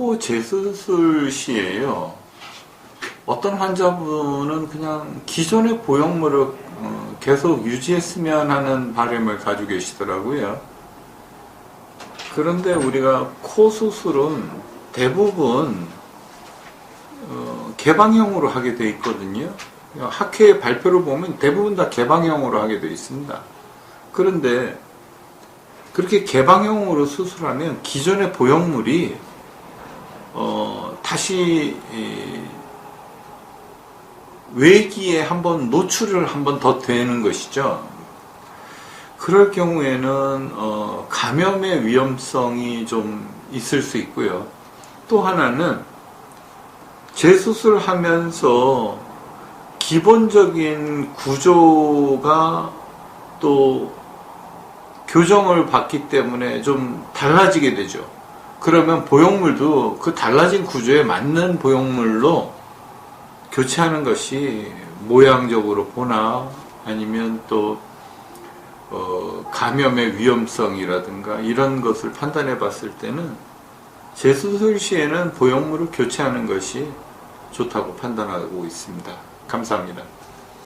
코 재수술 시에요. 어떤 환자분은 그냥 기존의 보형물을 어, 계속 유지했으면 하는 바람을 가지고 계시더라고요. 그런데 우리가 코 수술은 대부분 어, 개방형으로 하게 돼 있거든요. 학회 발표를 보면 대부분 다 개방형으로 하게 돼 있습니다. 그런데 그렇게 개방형으로 수술하면 기존의 보형물이 어, 다시 이, 외기에 한번 노출을 한번 더 되는 것이죠. 그럴 경우에는 어, 감염의 위험성이 좀 있을 수 있고요. 또 하나는 재수술하면서 기본적인 구조가 또 교정을 받기 때문에 좀 달라지게 되죠. 그러면 보형물도 그 달라진 구조에 맞는 보형물로 교체하는 것이 모양적으로 보나 아니면 또 어, 감염의 위험성이라든가 이런 것을 판단해 봤을 때는 재수술 시에는 보형물을 교체하는 것이 좋다고 판단하고 있습니다. 감사합니다.